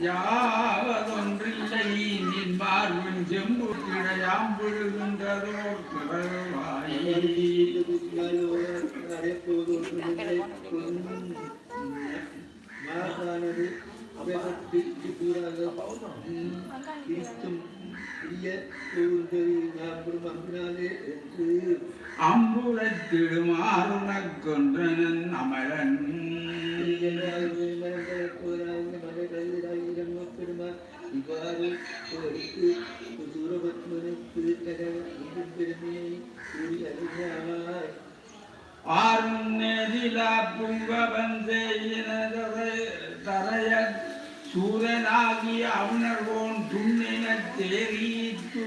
யாவதொன்றில்லை. நின் மார்பின் செம்பு கிடையாம் விழுகின்றதோர் பிறவாய் அம்புலத்திடுமாறுனக்கொன்றனன் அமரன் இவ்வாறு சூரபத்மனுக்கு தகவல் பெருமையை கூறி அறிஞாய் ஆறும் நேரிலா தரைய சூரனாகி அவுணர்வோன் துண்ணினத் தேரீத்து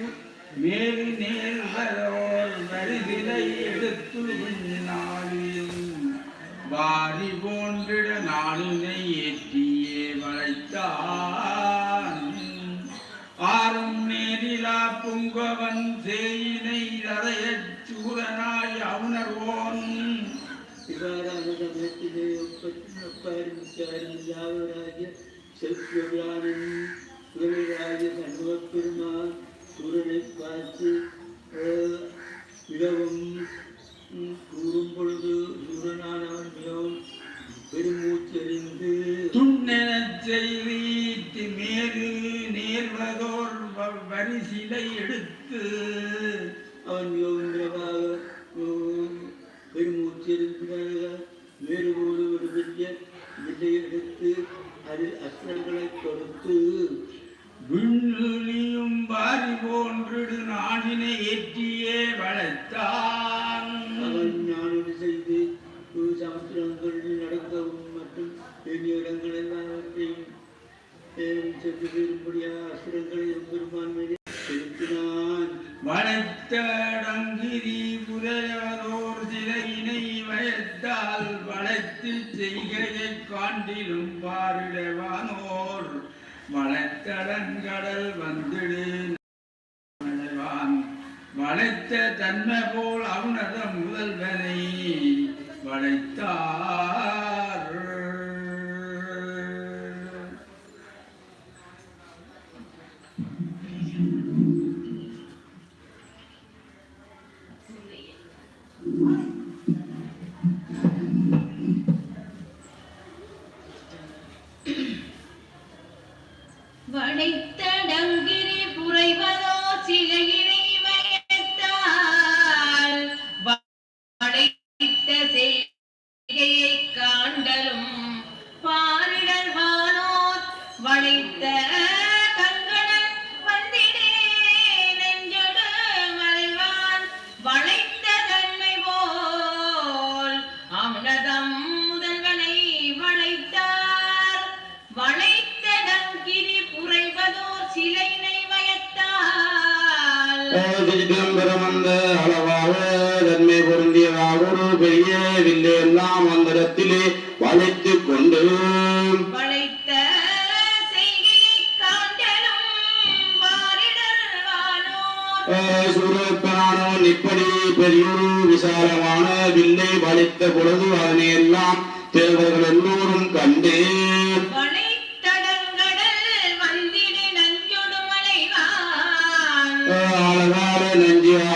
மேலு நேர்களோர் வருகிலை எடுத்து நாளில் வாரி போன்றிட நாளினை புங்கவன் சேயினை அறையச் சூரனாய் அவுணர்வோன் ஒப்பாரி முக்காரி யாவராகிய செல்வரானன் சுரராகிய சண்முகப் பெருமான் சூரனை பார்த்து மிகவும் கூறும் பொழுது சூரனானவன் மிகவும் பெருமூச்செறிந்து துண்ணெனச் செய்தீட்டு மேறு நேர்வதோர் வரிசிலை எடுத்து அவன் காண்டிலும் பாரிடவானோர் வளைத்தடங்கடல் வந்திடு வளைவான் வளைத்த தன்மை போல் அவனதம் முதல்வனை. வளைத்தார்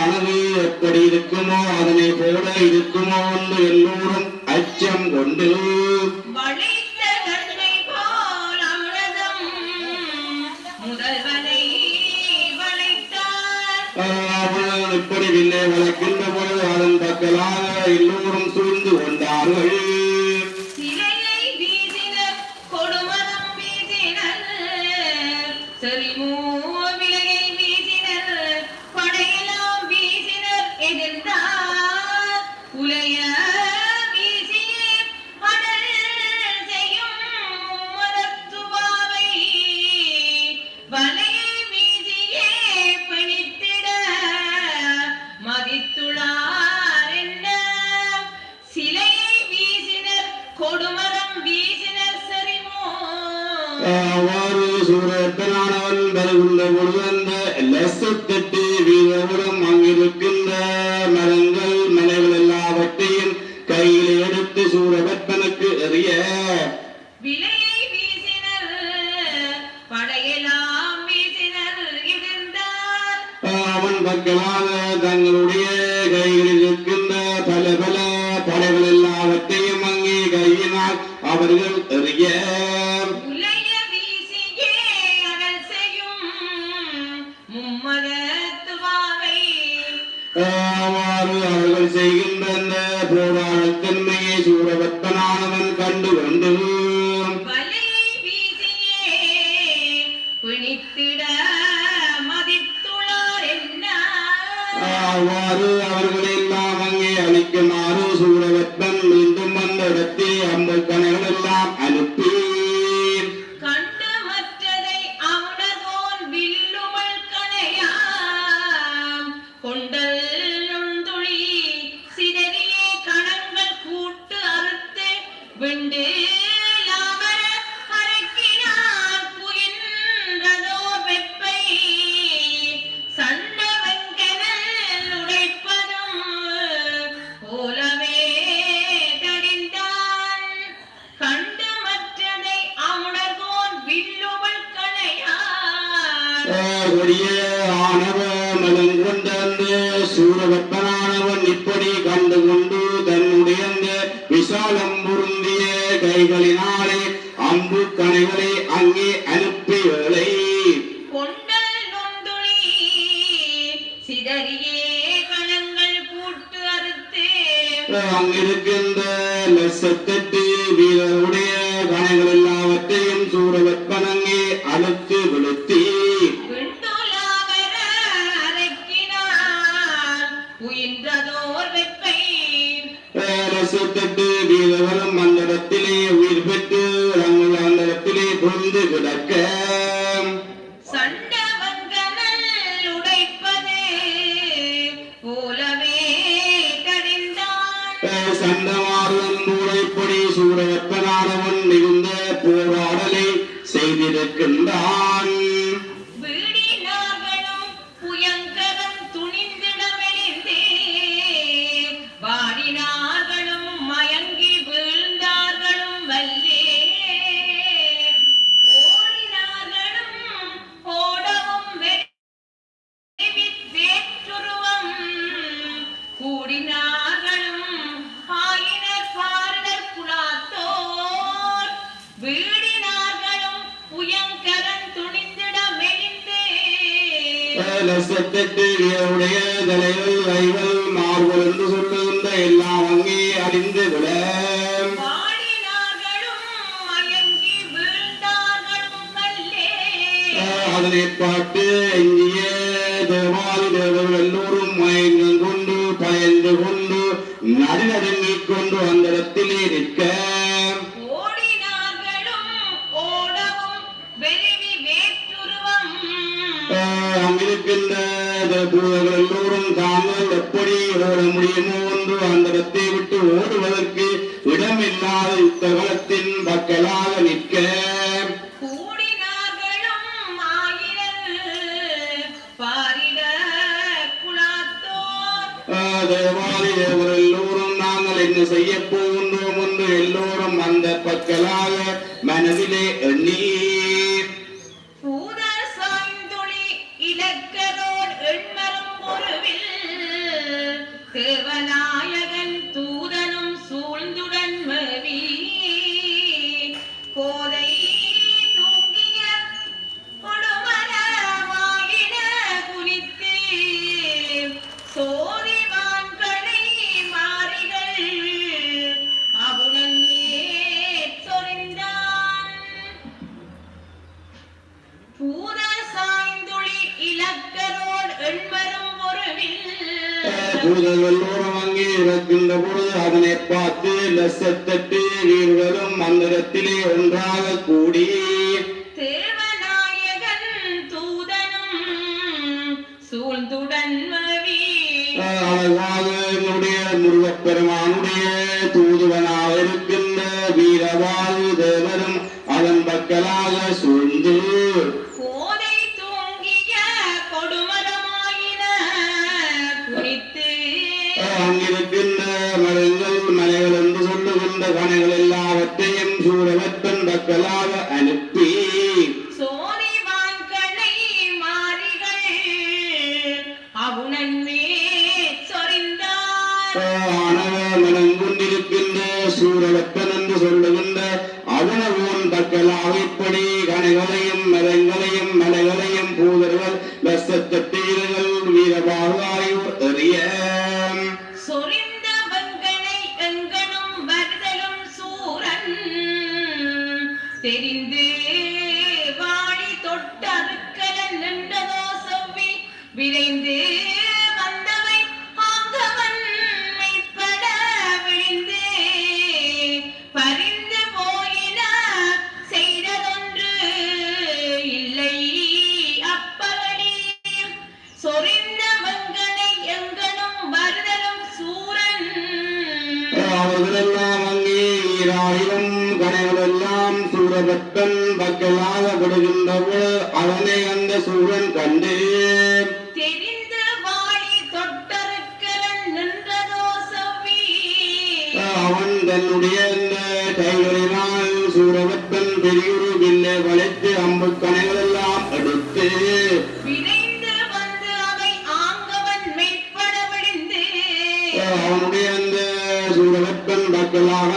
நஞ்சியானது எப்படி இருக்குமோ அதனை போல இருக்குமோ என்று எல்லோரும் அச்சம் கொண்டு. இப்படி வில்லை வளர்க்கின்ற பொழுது அதன் பக்கலாக எல்லோரும் சூழ்ந்து கொண்டார்கள். சூரத்தனானவன் சூரப்பனானவன் வருகின்ற பொழுது blown سورة லட்சத்தெட்டுடைய தலைவல் வைவல் மார்பல் என்று சொல்லுகின்ற எல்லாம் அங்கே அறிந்து விட. அதனை பாட்டு ஓட முடியுமோ ஒன்று அந்த இடத்தை விட்டு ஓடுவதற்கு இடமில்லாத யுத்தகலத்தின் மக்களாக நிற்க. எல்லோரும் நாங்கள் என்ன செய்ய போகின்றோம் என்று எல்லோரும் அந்த பக்கலாக மனதிலே எண்ணி அவர்கள் எல்லோரும் அங்கே இறக்கின்ற பொழுது அதனை பார்த்து லட்சத்தெட்டு வீர்களும் அந்த ஒன்றாக கூடி ஆனவமனம் கொண்டிருக்கின்ற சூரவத்தன் என்று சொல்லுகின்ற அவனவும் தக்கலாக இப்படி கனைகளையும் மரங்களையும் மலைகளையும் பூதர்கள் லட்சத்தீரர்கள் வீரபாகாயும் ஈராயிரம் கனவுளெல்லாம் சூரபத்தன் பக்கலாக விடுகின்றவள். அவனை அந்த சூழன் கண்டு அவன் தன்னுடைய கைகளினால் சூரபத்தன் பெரியுரு வில்லை வளைத்து அம்பு கனைகளெல்லாம் எடுத்து. அவனுடைய அந்த சூரபத்தன் பக்கலாக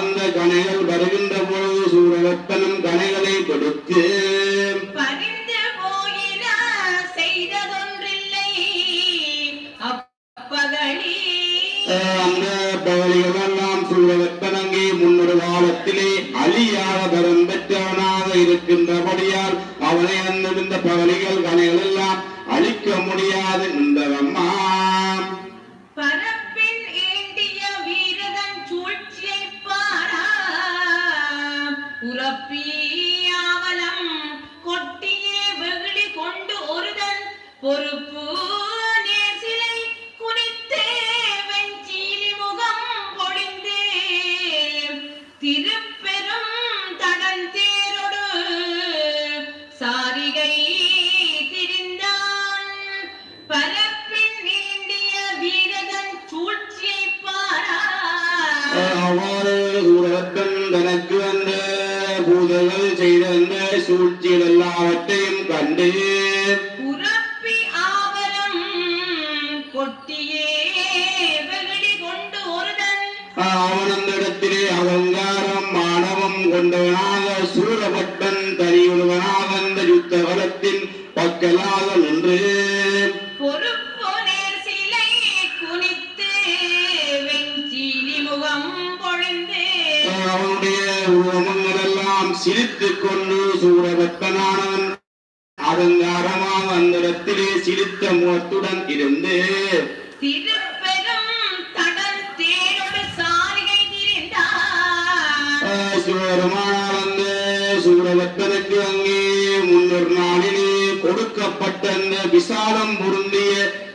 கணைகள் வருகின்ற பொழுது சூரவெப்பனும் கணைகளை கொடுத்து அந்த பவளிகளெல்லாம் சூழவெப்பனங்கே முன்னொரு காலத்திலே அழியாத பரம் பெற்றவனாக இருக்கின்றபடியால் அவனை அன்னிருந்த பவளிகள் கணைகள் எல்லாம் அழிக்க முடியாது. இந்த tim gần đi. விசாலம் பொருந்திய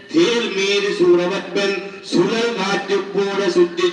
தேர் மீது சூழவற்பன் சுழல் காற்றுப்போட சுற்றி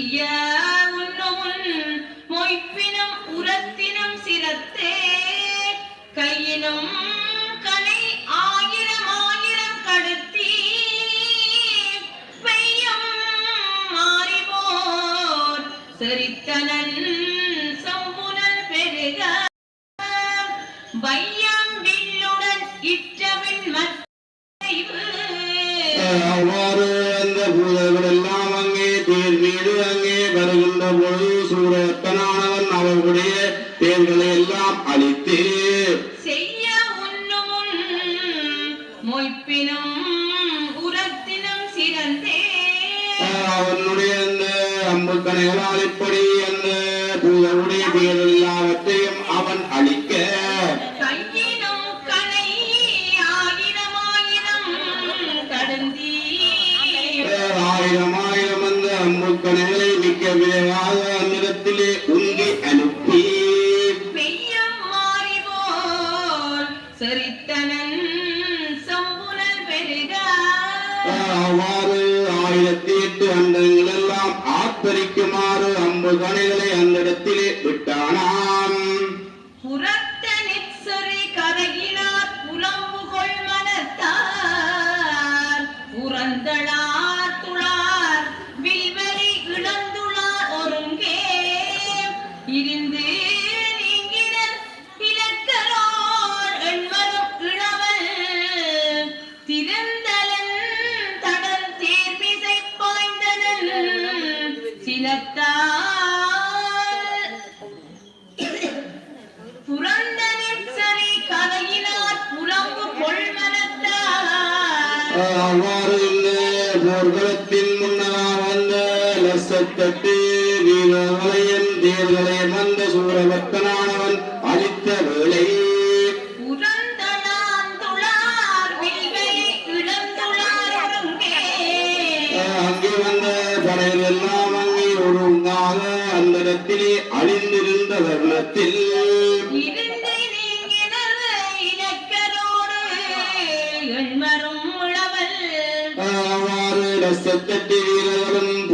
yeah. முக்கனை உலாலிப்படி இருந்து செத்த வீரர்களும்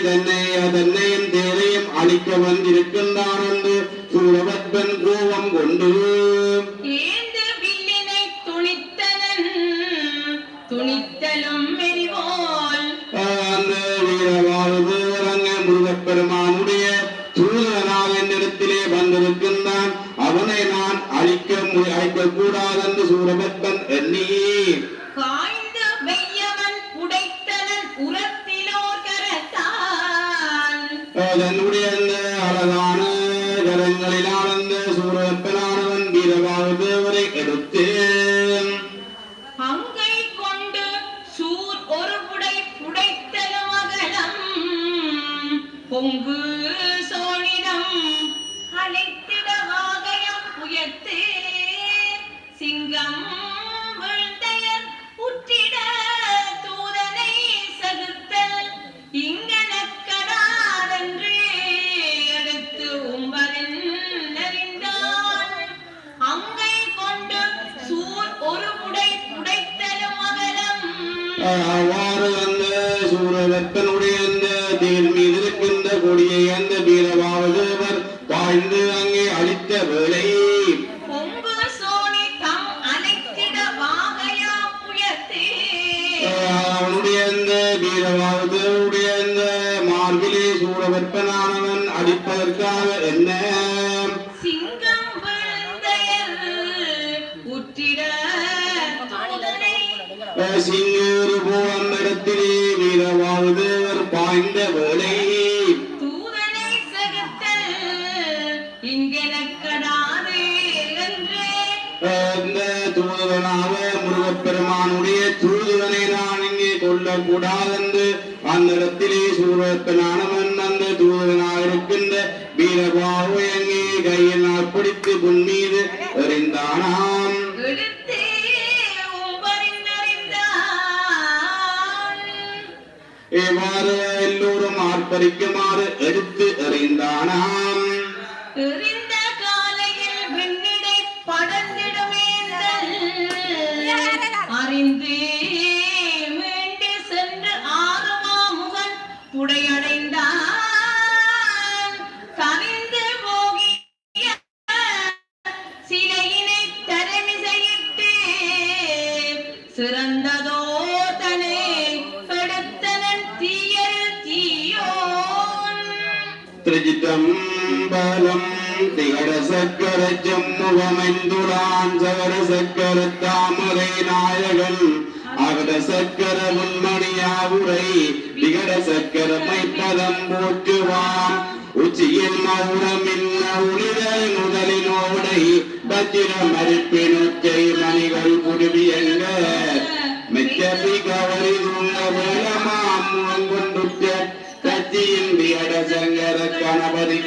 തന്നെ അതന്നെയും തേനെയും അളിക്കുവൻ ഇരിക്കുന്നാണെന്ന് സൂരവത്വൻ കോപം കൊണ്ടുപോയി சிங்கூர் பூவம்பரத்திலே வீரவாழ்தேவர் பாய்ந்த வேளை. தூதனை சகத்த இங்கெனக்கடாதே அந்த தூதுவனாக முருகப்பெருமானுடைய தூதுவனை நான் இங்கே இருக்கின்ற வீரபாவு எங்கே கையில் பிடித்து உன் மீது எறிந்தானாம். இவ்வாறு எல்லோரும் ஆர்ப்பரிக்குமாறு எடுத்து எறிந்தானாம்.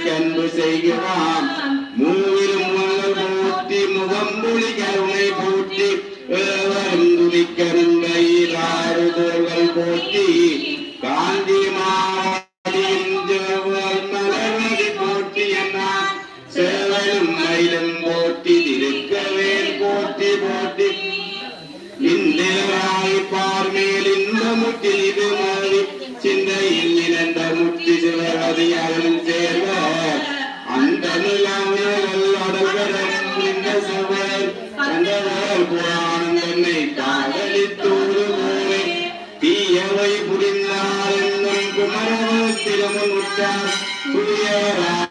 அன்பு செய்கிறான். மூவிலும் போற்றி முகம் மொழி கருணை போற்றி துணிக்கருங்கையில் ஆறுதல்கள் போற்றி காந்தி மாவட்ட உரை புரிந்தார் என்னும் குமரத்திலும் உற்றார் புரியரா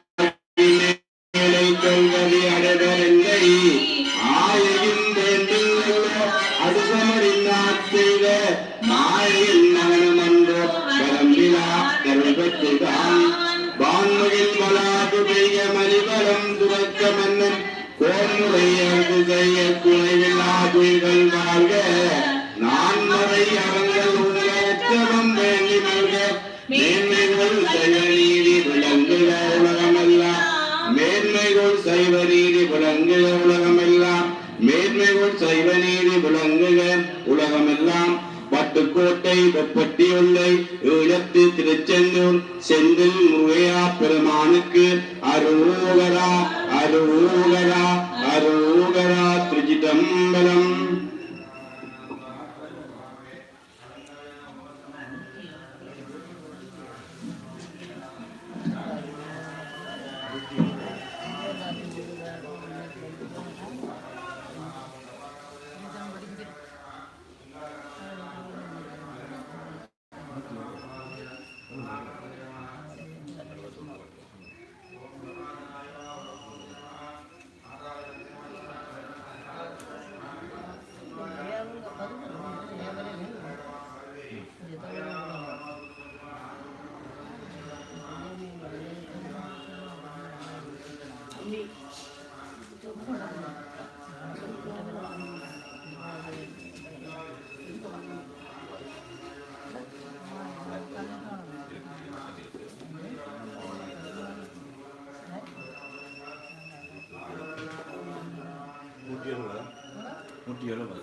திருவடியூர் செந்தில் முகையா பெருமானுக்கு அருகரா அருகரா அருகரா திருச்சிதம்பரம் Mutiara. Mutiara mana?